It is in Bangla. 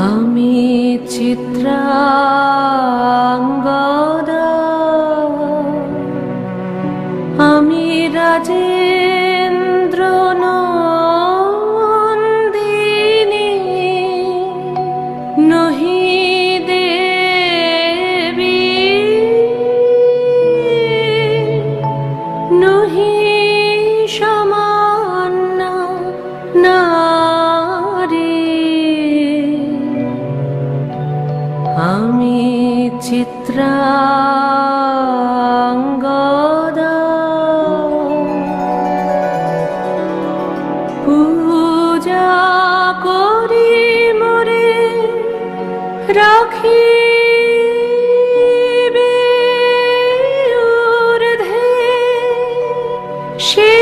আমি চিত্রাঙ্গদা আমি রাজেন্দ্র আমি চিত্রাঙ্গদা। পূজা করি মরে রাখি সে